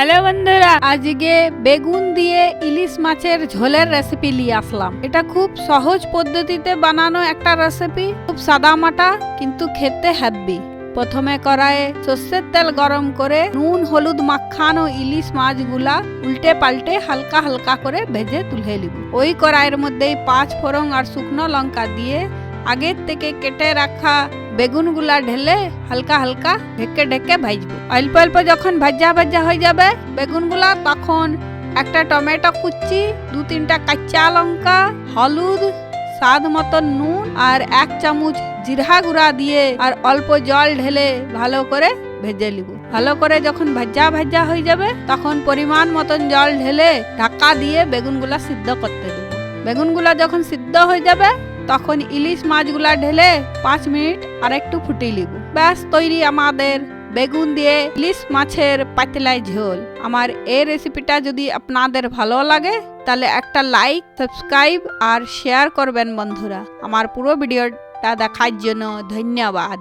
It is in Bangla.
হ্যালো বন্ধুরা, আজকে বেগুন দিয়ে ইলিশ মাছের ঝোলের রেসিপি নিয়ে আসলাম। এটা খুব সহজ পদ্ধতিতে বানানো একটা রেসিপি খুব সাদা মাটা কিন্তু খেতে হ্যাব্বি প্রথমে কড়াইয়ে সর্ষের তেল গরম করে নুন, হলুদ মাখানো ইলিশ মাছগুলা উল্টে পাল্টে হালকা হালকা করে ভেজে তুলে নিব। ওই কড়াইয়ের মধ্যেই পাঁচ ফোড়ন আর শুকনো লঙ্কা দিয়ে আগের থেকে কেটে রাখা বেগুনগুলা ঢেলে হালকা হালকা ঢেকে ঢেকে ভাজবো। অল্প অল্প যখন ভাজা ভাজা হয়ে যাবে বেগুনগুলা তখন একটা টমেটো কুচি দু তিনটা কাঁচা লঙ্কা, হলুদ, স্বাদ মতন নুন আর এক চামচ জিরা গুঁড়া দিয়ে আর অল্প জল ঢেলে ভালো করে ভেজে নিব। ভালো করে যখন ভাজা ভাজা হয়ে যাবে, তখন পরিমাণ মতন জল ঢেলে ঢাকা দিয়ে বেগুনগুলা সিদ্ধ করতে দেবো। বেগুনগুলা যখন সিদ্ধ হয়ে যাবে তখন ইলিশ মাছগুলা ঢেলে পাঁচ মিনিট আর একটু ফুটিয়ে নিব। ব্যাস, তৈরি আমাদের বেগুন দিয়ে ইলিশ মাছের পাতলায় ঝোল। আমার এই রেসিপিটা যদি আপনাদের ভালো লাগে, তাহলে একটা লাইক সাবস্ক্রাইব আর শেয়ার করবেন বন্ধুরা। আমার পুরো ভিডিওটা দেখার জন্য ধন্যবাদ।